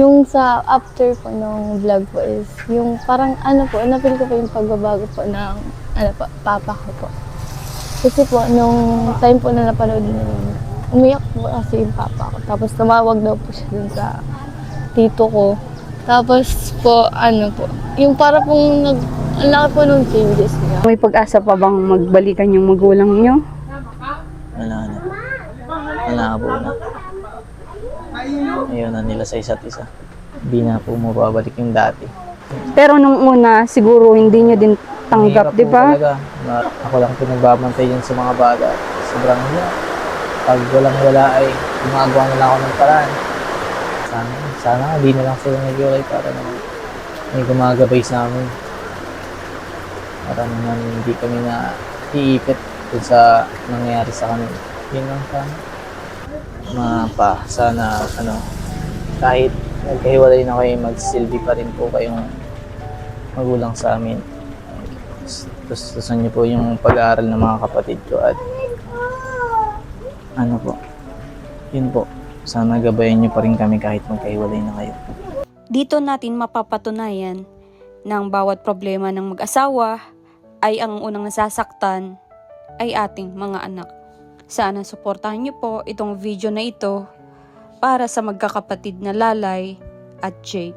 Yung sa after po ng vlog po is, yung parang ano po, napil ko po yung pagbabago po ng ano po, papa ko po. Kasi po, nung time po na napanood niya yun, umiyak po kasi yung papa ko. Tapos tumawag daw po siya dun sa tito ko. Tapos po, ano po, yung para pong nag, ang laki po nung changes niya. May pag-asa pa bang magbalikan yung magulang nyo? Wala na. Wala na po na. Ayaw na nila sa isa't isa. Hindi na po mababalik yung dati. Pero nung una, siguro hindi nyo din tanggap, Mahirap di po ba? Talaga. Na, ako lang po nagbabantay yun sa mga bata. Sobrang hirap. Pag walang wala ay gumagawa na lang ako ng paraan. Sana, sana hindi na lang sila nag-iwalay para naman may gumagabay sa amin. Para naman hindi kami na iipit dun sa nangyayari sa kanila. Yun lang sana. Mapa, sana ano, kahit nagkahiwalay na kayo, magsilbi pa rin po kayong magulang sa amin. Gusto niyo po yung pag-aaral ng mga kapatid ko at ano po, yun po. Sana gabayan niyo pa rin kami kahit magkahiwalay na kayo. Dito natin mapapatunayan ng bawat problema ng mag-asawa ay ang unang nasasaktan ay ating mga anak. Sana suportahan niyo po itong video na ito para sa magkakapatid na Lalay at Jake.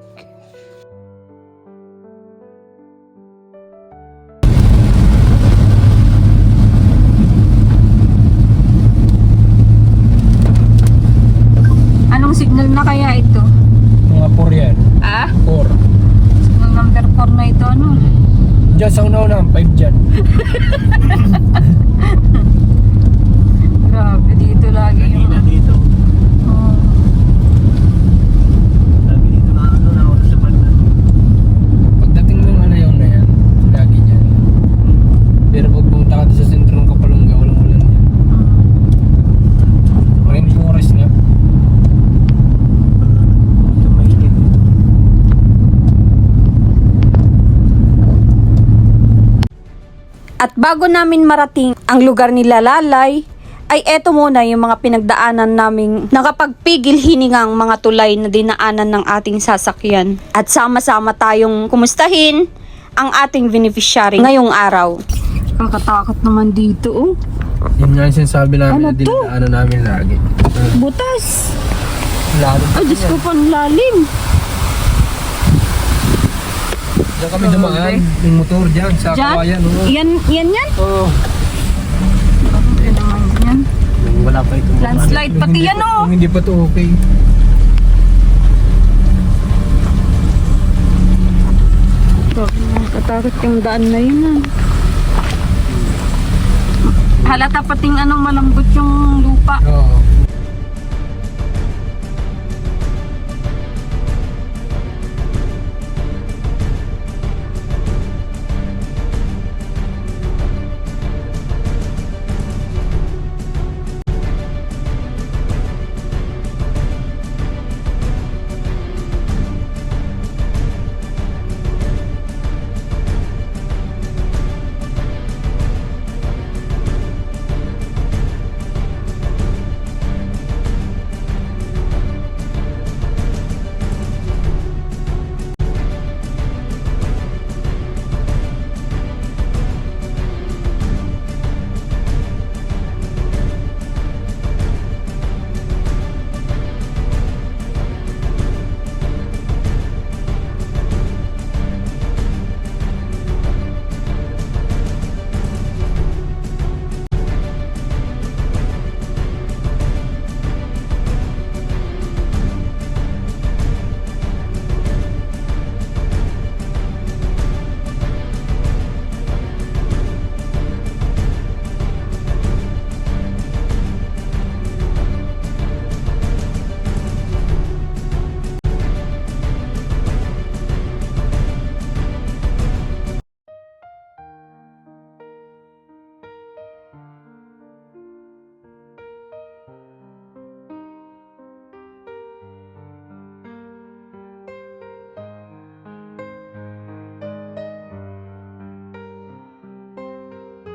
Anong signal na kaya ito? Mga 4 yan. Ah? 4. Signal number 4 na ito, ano? Diyan sa una-una, 5 dyan. Grabe, dito lagi yung... dito. Oh. Lagi dito na ano na ako sa banda. Pagdating ng ano yun na yan, lagi. Pero pag pumunta ka sa sentro ng Kapalungga, walang ulan yan. Rainforest nga. At bago namin marating ang lugar ni Lalay, ay eto muna yung mga pinagdaanan naming nakapagpigil hiningang mga tulay na dinaanan ng ating sasakyan. At sama-sama tayong kumustahin ang ating beneficiary ngayong araw. Kakatakot naman dito oh. Yun nga yung sinasabi namin Ano na dinaanan namin lagi. Uh, Butas! lalo. Ay, Diyos ko pang lalim. Diyan kami dumaan, yung motor dyan, sa kawayan. oo. Yan, yan yan? Oo. Yan? Wala pa ito. Landslide pati yan oh. Kung hindi pa to okay. Katakot yung daan na yun ah. Halata pating ano malambot yung lupa. Oo.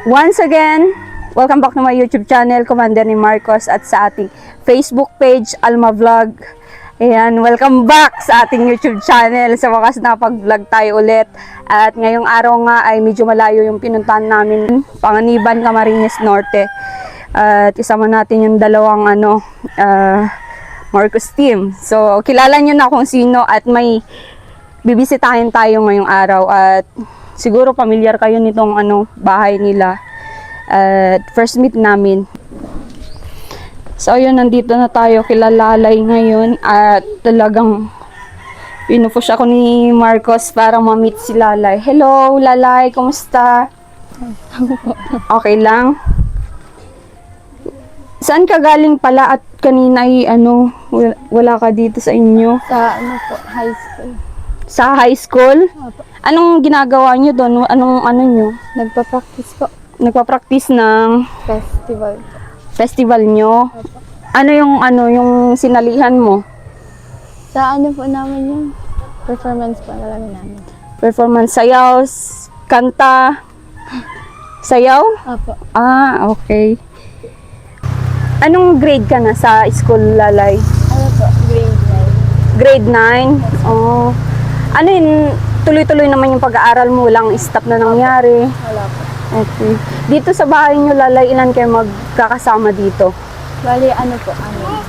Once again, welcome back to my YouTube channel, Commander ni Marcos, at sa ating Facebook page, Alma Vlog. Ayan, welcome back sa ating YouTube channel. Sa wakas napag-vlog tayo ulit. At ngayong araw nga ay medyo malayo yung pinuntahan namin. Panganiban, Camarines Norte. At isama natin yung dalawang ano, ah, Marcos team. So, kilala nyo na kung sino at may bibisitahin tayo ngayong araw. At siguro pamilyar kayo nitong ano, bahay nila. At first meet namin. So, ayun, nandito na tayo kila Lalay ngayon at talagang pinupush ako ni Marcos para ma-meet si Lalay. Hello, Lalay, kumusta? Okay lang? Saan ka galing pala at kanina ay ano, wala, wala ka dito sa inyo? Sa ano po, high school. Sa high school? Opo. Anong ginagawa nyo doon? Anong ano nyo? Nagpa-practice po. Nagpa-practice ng Festival po. festival nyo? Ano yung ano yung sinalihan mo? Sa ano po namin yung performance po talaga namin. performance sayaw, kanta, sayaw? Opo. Ah, okay. Anong grade ka na sa school, Lalay? Ano po, grade 9. Grade 9? Oh. Ano yun, tuloy-tuloy naman yung pag-aaral mo, walang stop na nangyari. Wala po. Okay. Dito sa bahay nyo, Lalay, ilan kayo magkakasama dito? Bali, ano po, ano?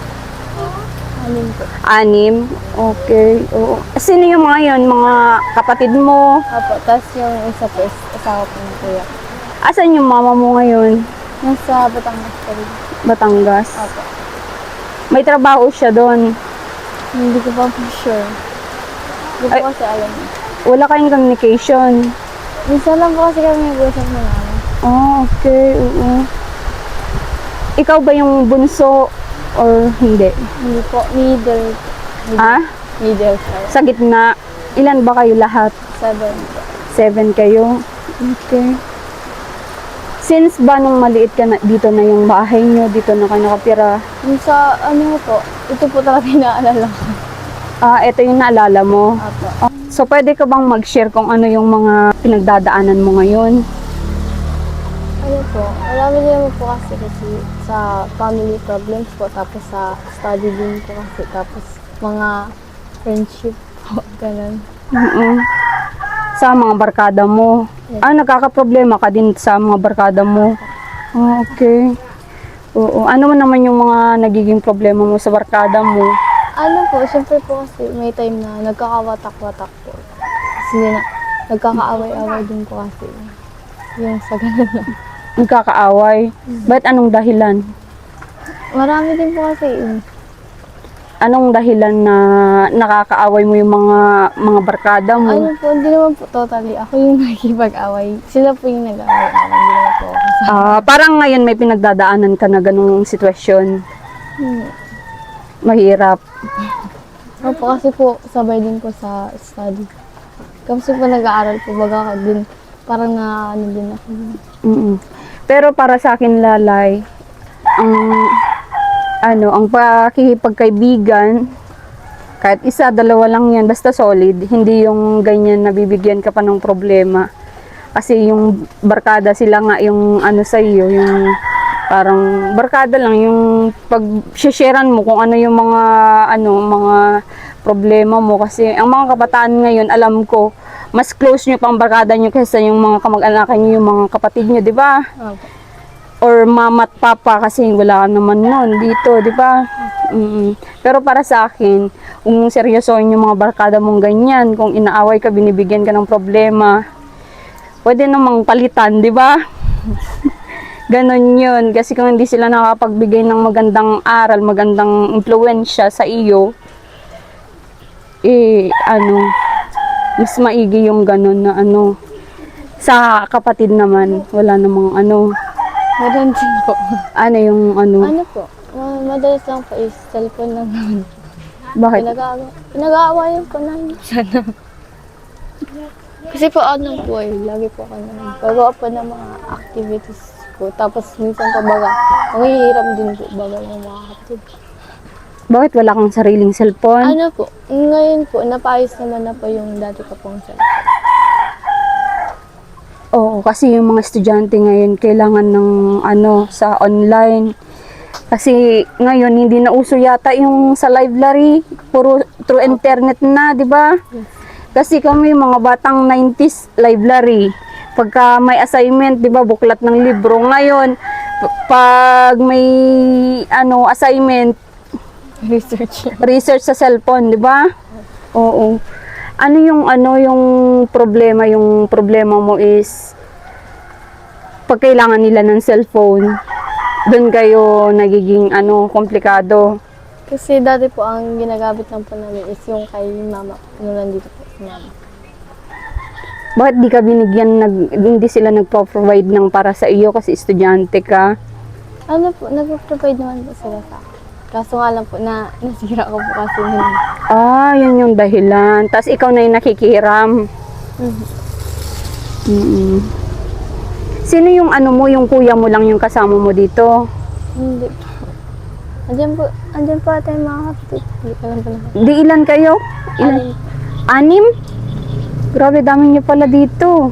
Anin po. Anim? Okay. Oo. Sino yung mga yun? Mga kapatid mo? Opo, tapos yung isa po is asawa po ng kuya. Asan yung mama mo ngayon? Nasa Batangas po rin. Batangas. Opo. May trabaho siya doon. Hindi ko pa po sure. Hindi Ay. po kasi alam. Wala kayong communication. Minsan lang po kasi kami nag-usap na namin. Oh, okay. Oo. Ikaw ba yung bunso or hindi? Hindi po, middle. middle Ha? Middle siya. Sa gitna, ilan ba kayo lahat? Seven po. Seven kayo? Okay. Since ba nung maliit ka na, dito na yung bahay nyo, dito na kayo nakapira? Yung sa, ano po, ito po talaga inaalala ko. Ah, ito yung naalala mo. Apo. So, pwede ka bang mag-share kung ano yung mga pinagdadaanan mo ngayon? Ano po, marami din naman po kasi kasi sa family problems po, tapos sa study din po kasi, tapos mga friendship po, ganun. Oo. Sa mga barkada mo. Ah, nagkakaproblema ka din sa mga barkada mo. Ah, okay. Oo. Ano naman yung mga nagiging problema mo sa barkada mo? Ano po, syempre po kasi may time na nagkakawatak-watak po. Kasi na, nagkakaaway-away din po kasi. Yung sa ganun lang. Nagkakaaway? Ba't anong dahilan? Marami din po kasi yun. Anong dahilan na nakakaaway mo yung mga mga barkada mo? Ano po, hindi naman po totally. Ako yung nakikipag-away. Sila po yung nag-away-away. Hindi naman po ako. Ah, parang ngayon may pinagdadaanan ka na ganung sitwasyon. Hmm. Mahirap. Opo, kasi po, sabay din po sa study. Kasi po nag-aaral po, baga ka din, parang na ano din ako. Mm-mm. Pero para sa akin, Lalay, ang ano, ang pakikipagkaibigan, kahit isa, dalawa lang yan, basta solid. Hindi yung ganyan na bibigyan ka pa ng problema. Kasi yung barkada sila nga yung ano sa iyo, yung parang barkada lang yung pag sharean mo kung ano yung mga ano mga problema mo kasi ang mga kabataan ngayon alam ko mas close nyo pang barkada nyo kaysa yung mga kamag-anakan nyo, yung mga kapatid nyo, di ba? Opo. Or mama at papa kasi wala naman nun dito, di ba? Mm. Pero para sa akin, kung seryosoin yung mga barkada mong ganyan, kung inaaway ka, binibigyan ka ng problema, pwede namang palitan, di ba? Ganon yun. Kasi kung hindi sila nakapagbigay ng magandang aral, magandang impluensya sa iyo, eh, ano, mas maigi yung ganon na ano. Sa kapatid naman, wala namang ano, Meron din po. ano yung ano, Ano po, ma- madalas lang po is cellphone lang naman. bakit? Pinag-aawa, pinag-aawayan po namin sana. Kasi po ano po eh, lagi po ako naman. Pagawa po ng mga activities ko. Tapos minsan pa baga, nangihiram din po baga ng mga kapatid. Bakit wala kang sariling cellphone? Ano po, ngayon po, napaayos naman na po yung dati ko pong cellphone. Oo, kasi yung mga estudyante ngayon kailangan ng ano sa online Kasi ngayon hindi na uso yata yung sa library, puro through internet na, 'di ba? Kasi kami mga batang 90s library. Pagka may assignment, 'di ba, buklat ng libro. Ngayon, pag may ano assignment, Research. research sa cellphone, 'di ba? Oo. Ano yung ano yung problema, yung problema mo is pag kailangan nila ng cellphone, doon kayo nagiging ano komplikado. Kasi dati po ang ginagamit lang po namin is yung kay mama. Nung nandito po si mama. Bakit di ka binigyan nag hindi sila nagpo-provide ng para sa iyo kasi estudyante ka? Ano po, nag-provide naman po sila sa akin. Kaso nga lang po na nasira ko po kasi. Ah, yun yung dahilan. Tapos ikaw na yung nakikihiram. Mhm. mm Sino yung ano mo, yung kuya mo lang yung kasama mo dito? Hindi po. Andiyan po, andiyan po ata yung mga kapatid. Po. Di ilan kayo? Ilan? Alin? Anim? Grabe, dami niyo pala dito.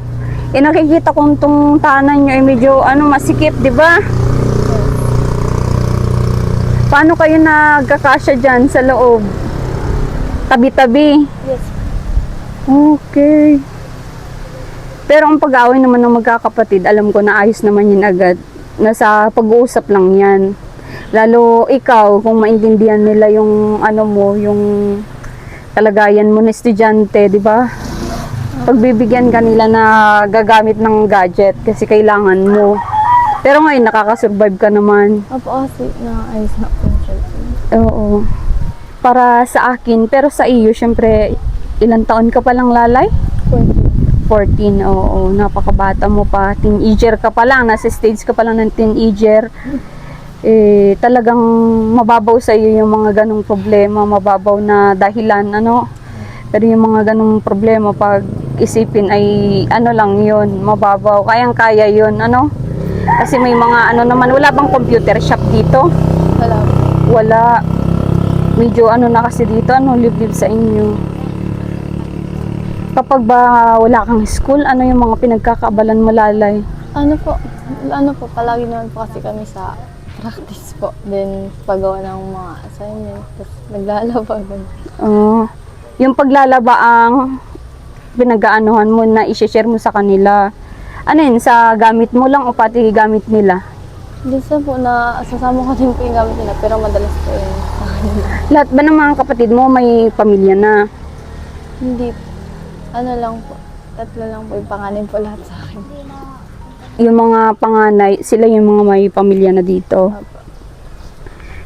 Eh, nakikita kong tong tanan niyo ay medyo ano, masikip, di ba? Paano kayo nagkakasya dyan sa loob? Tabi-tabi. Yes. Okay. Pero ang pag-away naman ng magkakapatid, alam ko na ayos naman yun agad. Nasa pag-uusap lang yan. Lalo ikaw, kung maintindihan nila yung ano mo, yung kalagayan mo na estudyante, di ba? Pagbibigyan ka nila na gagamit ng gadget kasi kailangan mo. Pero ngayon, nakakasurvive ka naman. Opo, kasi na-ayos na po. Oo. Para sa akin, pero sa iyo, syempre, ilang taon ka pa lang lalay? 14, oo, napakabata mo pa, teenager ka pa lang, nasa stage ka pa lang ng teenager. Eh, talagang mababaw sa iyo yung mga ganong problema, mababaw na dahilan, ano. Pero yung mga ganong problema, pag isipin ay ano lang yun, mababaw, kayang-kaya yun, ano. Kasi may mga ano naman, wala bang computer shop dito? Wala. Wala. Medyo ano na kasi dito, ano, liblib sa inyo. Kapag ba wala kang school, ano yung mga pinagkakaabalan mo lalay? Ano po, ano po, palagi naman po kasi kami sa practice po. Then, paggawa ng mga assignment. Tapos, naglalaba. Oo. yung paglalaba ang pinag-aanuhan mo na i-share mo sa kanila. Ano yun, sa gamit mo lang o pati gamit nila? Minsan po na sasama ko din po yung gamit nila. Pero madalas po yun sa kanila. Lahat ba ng mga kapatid mo may pamilya na? Hindi po. Ano lang po. Tatlo lang po yung panganin po lahat sa akin. Yung mga panganay, sila yung mga may pamilya na dito.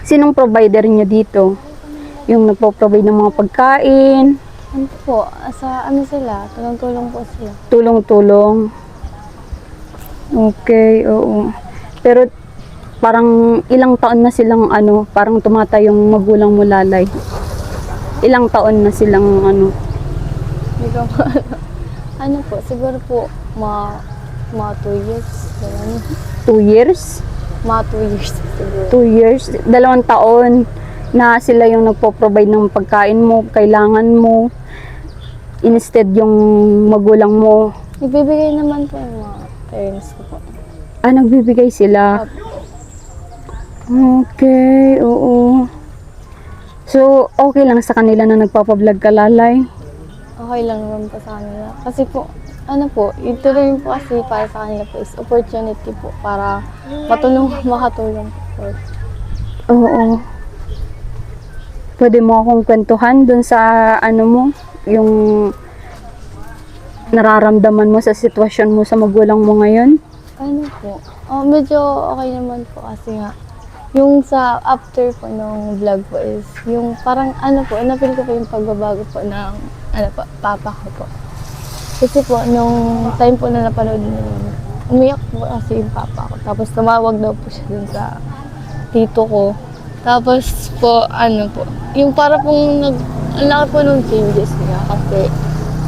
Sinong provider niya dito? Yung nagpo-provide ng mga pagkain, Ano po, sa ano sila, tulong-tulong po sila. tulong-tulong. Okay, oo. Pero parang ilang taon na silang ano, parang tumatay yung magulang mo lalay. Ilang taon na silang ano, Hindi ko po alam. Ano po, siguro po, mga, mga two years. Ganun. two years? Mga two years siguro. Two years? Dalawang taon na sila yung nagpo-provide ng pagkain mo, kailangan mo. Instead yung magulang mo, Nagbibigay naman po yung mga parents ko po. ah, nagbibigay sila. Okay, oo. So, okay lang sa kanila na nagpapablog ka lalay? Okay lang naman po sa kanila. Kasi po, ano po, ito rin po kasi para sa kanila po is opportunity po para matulong, makatulong po. Oo. Pwede mo akong kwentuhan dun sa ano mo, yung nararamdaman mo sa sitwasyon mo sa magulang mo ngayon? Ano po, oh, medyo okay naman po kasi nga, yung sa after po ng vlog po is, yung parang ano po, napil ko po yung pagbabago po ng ano po, papa ko po. Kasi po, nung time po na napanood niyo, umiyak po kasi yung papa ko. Tapos tumawag daw po siya dun sa tito ko. Tapos po, ano po, yung para pong nag, ang laki po nung changes niya kasi,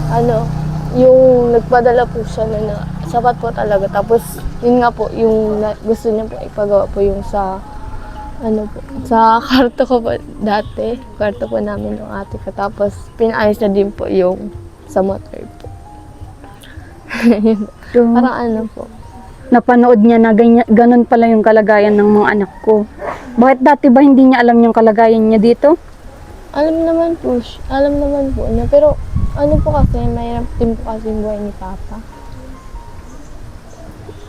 ano, yung nagpadala po siya na, na sapat po talaga. Tapos, yun nga po, yung na, gusto niya po ipagawa po yung sa, ano po, sa karto ko po dati, karto po namin ng ate ko. Tapos, pinaayos na din po yung sa motor po. So, Parang ano po, napanood niya na ganyan, ganun pala yung kalagayan ng mga anak ko. Bakit dati ba hindi niya alam yung kalagayan niya dito? Alam naman po, alam naman po niya. Pero ano po kasi, mahirap din po kasi yung buhay ni Papa.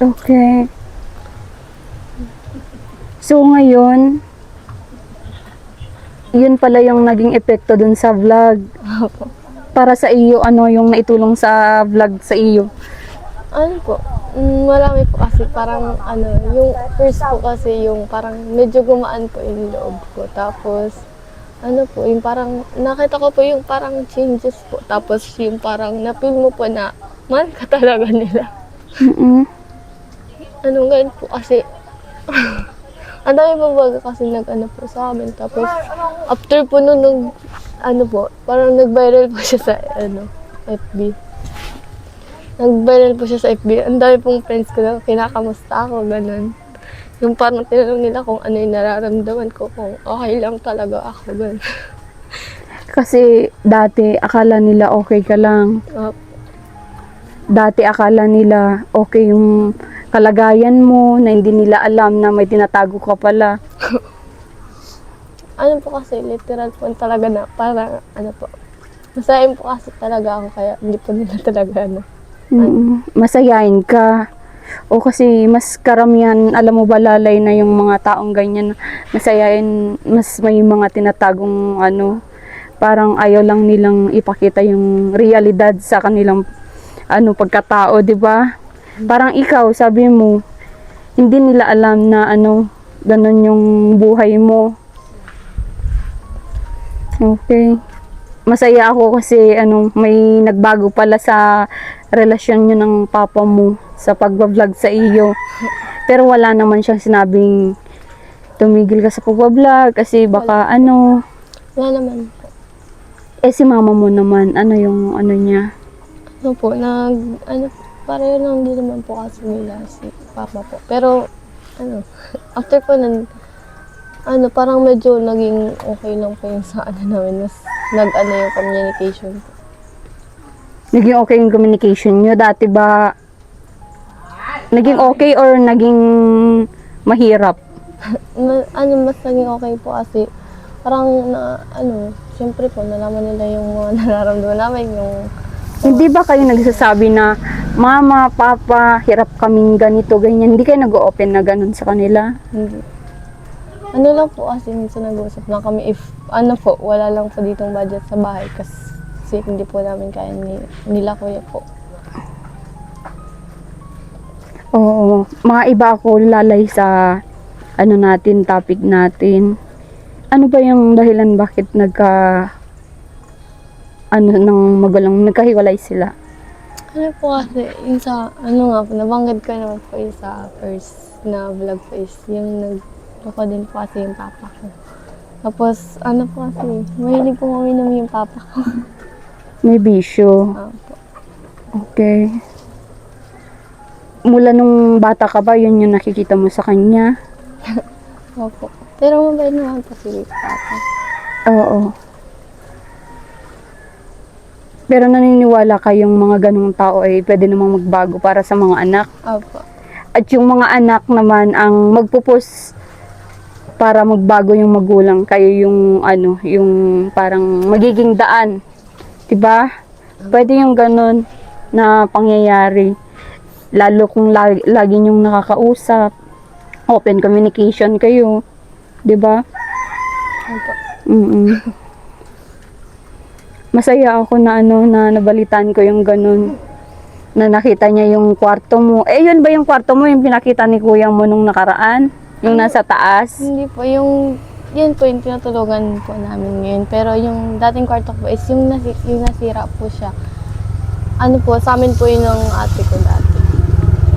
Okay. So ngayon, yun pala yung naging epekto dun sa vlog. Para sa iyo, ano yung naitulong sa vlog sa iyo? ano po, mm, marami po kasi parang ano, yung first po kasi yung parang medyo gumaan po yung loob ko. Tapos, ano po, yung parang, nakita ko po yung parang changes po. Tapos yung parang napil mo po na, man ka talaga nila. Mm-mm. Ano ganun po kasi, ang dami po baga kasi nag ano po sa amin. Tapos, after po nun, nung, ano po, parang nag-viral po siya sa, ano, FB. Nag-viral po siya sa FB. Ang dami pong friends ko na kinakamusta ako, ganun. Yung parang tinanong nila kung ano yung nararamdaman ko, kung okay lang talaga ako, ganun. Kasi dati akala nila okay ka lang. Opo. Dati akala nila okay yung kalagayan mo na hindi nila alam na may tinatago ka pala. ano po kasi, literal po talaga na, parang, ano po, masahin po kasi talaga ako, kaya hindi po nila talaga, ano. Mm, masayain ka. O kasi mas karamihan, alam mo ba lalay na yung mga taong ganyan, masayain, mas may mga tinatagong ano, parang ayaw lang nilang ipakita yung realidad sa kanilang ano pagkatao, 'di ba? Parang ikaw, sabi mo, hindi nila alam na ano, ganun yung buhay mo. Okay. Masaya ako kasi ano, may nagbago pala sa relasyon nyo ng papa mo sa pagbablog sa iyo. Pero wala naman siyang sinabing tumigil ka sa pagbablog kasi baka ano, Wala naman eh si mama mo naman, ano yung ano niya. Ano po, nag, ano, pareho lang din naman po kasi nila si Papa po. Pero, ano, after po nun, ano, parang medyo naging okay lang po yung sa ano namin. Mas nag-ano yung communication po. Naging okay yung communication nyo. Dati ba naging okay or naging mahirap? Ma- ano, mas naging okay po kasi parang na, ano, syempre po, nalaman nila yung mga nararamdaman namin, yung Hindi ba kayo nagsasabi na mama, papa, hirap kaming ganito, ganyan? Hindi kayo nag-open na ganun sa kanila? Hindi. Ano lang po kasi minsan nag-uusap lang kami if ano po, wala lang po ditong budget sa bahay kasi hindi po namin kaya ni, nila kuya po. Oo. Mga iba ako lalay sa ano natin, topic natin. Ano ba yung dahilan bakit nagka ano nang magulang nagkahiwalay sila? Ano po kasi, yung sa, ano nga po, nabanggit ko naman po yung sa first na vlog po is yung nagluko din po kasi yung papa ko. Tapos, ano po kasi, mahilig po uminom yung papa ko. May bisyo. Ah, po. Okay. Mula nung bata ka ba, yun yung nakikita mo sa kanya? Opo. Pero mabait naman po si papa. Oo. Pero naniniwala kayong mga ganong tao ay pwede namang magbago para sa mga anak. Opo. At yung mga anak naman ang magpupus para magbago yung magulang. Kayo yung ano, yung parang magiging daan. 'Di ba? Pwede yung ganon na pangyayari. Lalo kung lagi, lagi yung nakakausap. Open communication kayo. 'Di ba? Mm Masaya ako na ano na nabalitan ko yung ganun na nakita niya yung kwarto mo. Eh, yun ba yung kwarto mo yung pinakita ni kuya mo nung nakaraan? Yung nasa taas? Hindi po, yung, yun po yung tinutulugan po namin ngayon. Pero yung dating kwarto po is yung, nasi, yung nasira po siya. Ano po, sa amin po yun ng ate ko dati.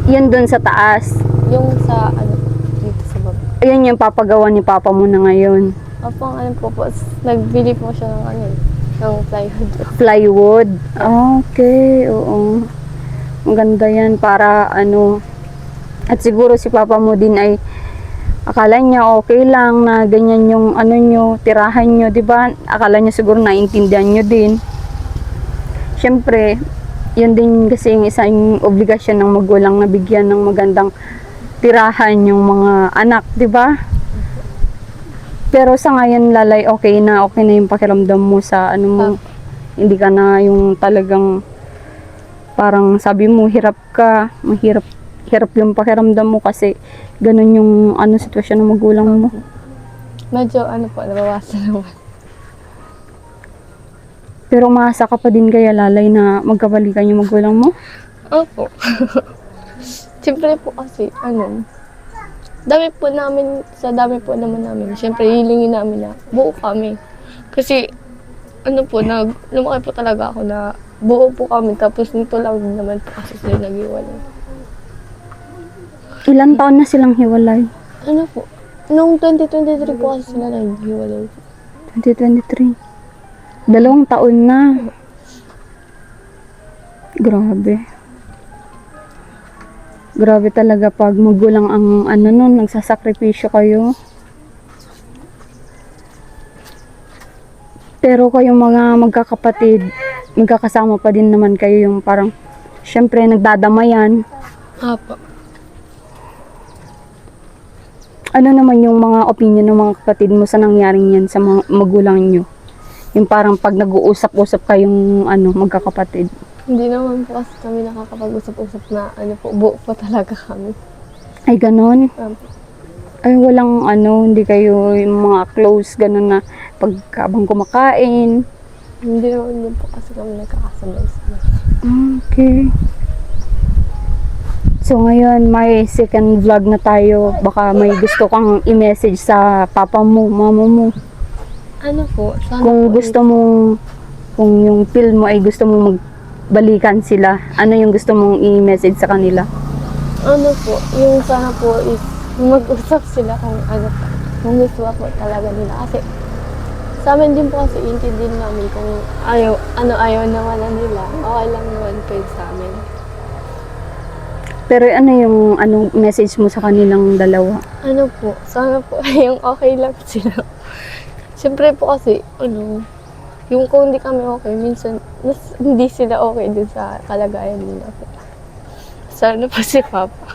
Yan dun sa taas. Yung sa, ano, dito sa baba. Ayun yung papagawa ni papa mo na ngayon. Opo, ang ano po po, nagbili po siya ng ano, ng plywood. Plywood. Okay, oo. Ang ganda yan para ano. At siguro si papa mo din ay akala niya okay lang na ganyan yung ano nyo, tirahan nyo, di ba? Akala niya siguro naintindihan nyo din. Siyempre, yun din kasi yung isang obligasyon ng magulang na bigyan ng magandang tirahan yung mga anak, di ba? Pero sa ngayon, lalay, okay na, okay na yung pakiramdam mo sa ano mo. Hindi ka na yung talagang parang sabi mo, hirap ka, mahirap, hirap yung pakiramdam mo kasi ganun yung ano sitwasyon ng magulang mo. Medyo ano po, nabawasan naman. Pero maasa ka pa din kaya lalay na magkabalikan yung magulang mo? Opo. Siyempre po kasi, ano, dami po namin, sa dami po naman namin, siyempre hilingin namin na buo kami. Kasi, ano po, nag, lumaki po talaga ako na buo po kami, tapos nito lang naman po kasi sila nag-iwalay. Ilan taon na silang hiwalay? Ano po, nung 2023 po kasi sila nag-iwalay. 2023. Dalawang taon na. Grabe. Grabe talaga pag magulang ang ano nun, nagsasakripisyo kayo. Pero kayong mga magkakapatid, magkakasama pa din naman kayo yung parang, syempre nagdadamayan. Apo. Ano naman yung mga opinion ng mga kapatid mo sa nangyaring yan sa mga magulang nyo? Yung parang pag nag-uusap-usap kayong ano, magkakapatid. Hindi naman po kasi kami nakakapag-usap-usap na ano po, buo po talaga kami. Ay, ganon. Apo. Ay, walang ano, hindi kayo yung mga close, ganon na pagkabang kumakain. Hindi naman din po kasi kami nagkakasabay sila. Okay. So ngayon, may second vlog na tayo. Baka may gusto kang i-message sa papa mo, mama mo. Ano po, sana Kung po gusto mo, kung yung feel mo ay gusto mo magbalikan sila, ano yung gusto mong i-message sa kanila? ano po, yung sana po is mag-usap sila kung ano pa, kung gusto po talaga nila. Kasi sa amin din po kasi intindihin namin kung ayaw, ano ayaw naman na nila, okay lang naman po yun sa amin. Pero ano yung anong message mo sa kanilang dalawa? Ano po, sana po yung okay lang sila. Siyempre po kasi, ano, yung kung hindi kami okay, minsan mas hindi sila okay din sa kalagayan nila. Sana po si Papa.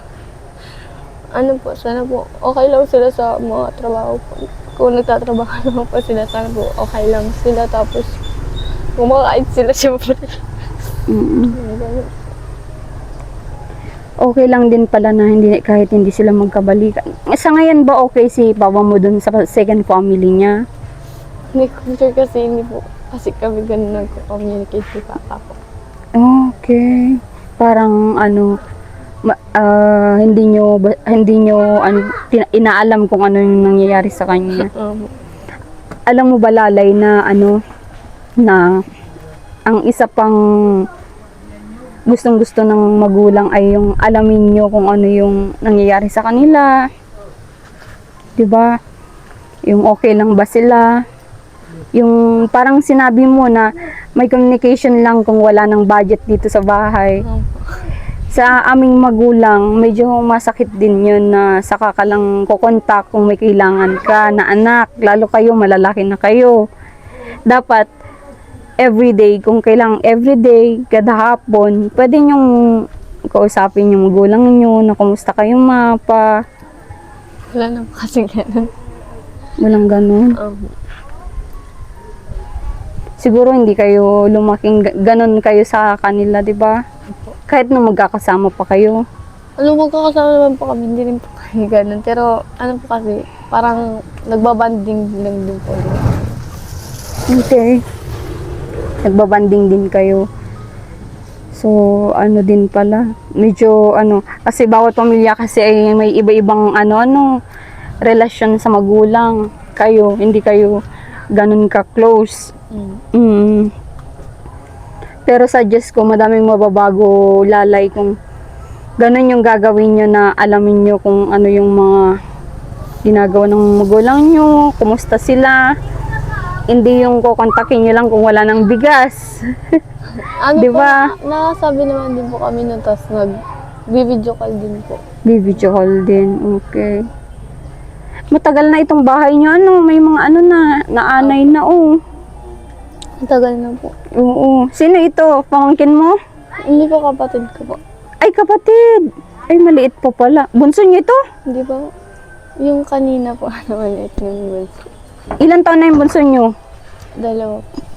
Ano po, sana po okay lang sila sa mga trabaho po. Kung nagtatrabaho naman po sila, sana po okay lang sila. Tapos, kumakain sila siyempre. Mm. Okay lang din pala na hindi kahit hindi sila magkabalikan. Sa ngayon ba okay si papa mo dun sa second family niya? Ko sure kasi hindi po kasi kami ganun nagko-communicate si Papa po. Okay. Parang ano ma- ah, hindi nyo ba- hindi nyo ano, tina- inaalam kung ano yung nangyayari sa kanya. Um, Alam mo ba lalay na ano na ang isa pang gustong gusto ng magulang ay yung alamin nyo kung ano yung nangyayari sa kanila. 'Di ba? Yung okay lang ba sila? Yung parang sinabi mo na may communication lang kung wala ng budget dito sa bahay. Sa aming magulang, medyo masakit din yun na saka ka lang kukontak kung may kailangan ka na anak, lalo kayo, malalaki na kayo. Dapat, everyday, kung kailangan everyday, kada hapon, pwede nyong kausapin yung magulang nyo na kumusta kayong mapa. wala na po kasi ganun. Walang ganun. Um, Siguro hindi kayo lumaking ga- ganun kayo sa kanila, di ba? Kahit na magkakasama pa kayo. Ano, magkakasama naman po kami, hindi rin po kami ganun. Pero, ano po kasi, parang nagbabanding lang din po. Okay. Nagbabanding din kayo. So, ano din pala. Medyo, ano, kasi bawat pamilya kasi ay may iba-ibang, ano, ano, relasyon sa magulang. Kayo, hindi kayo ganun ka-close. Mm. Mm. Pero suggest ko, madaming mababago lalay kung ganun yung gagawin nyo na alamin nyo kung ano yung mga ginagawa ng magulang nyo, kumusta sila. Hindi yung kukontakin nyo lang kung wala ng bigas. Ano Di ba? nakasabi naman din po kami nun, tapos nag-video call din po. Video call din, okay. Matagal na itong bahay nyo, ano, may mga ano na, naanay na, oh. Tagal na po. Oo. Sino ito? Pamangkin mo? Hindi po kapatid ko po. Ay, kapatid. Ay, maliit po pala. Bunso niyo ito? Hindi po. Yung kanina po, ano maliit yung bunso. Ilan taon na yung bunso nyo? Dalawa po.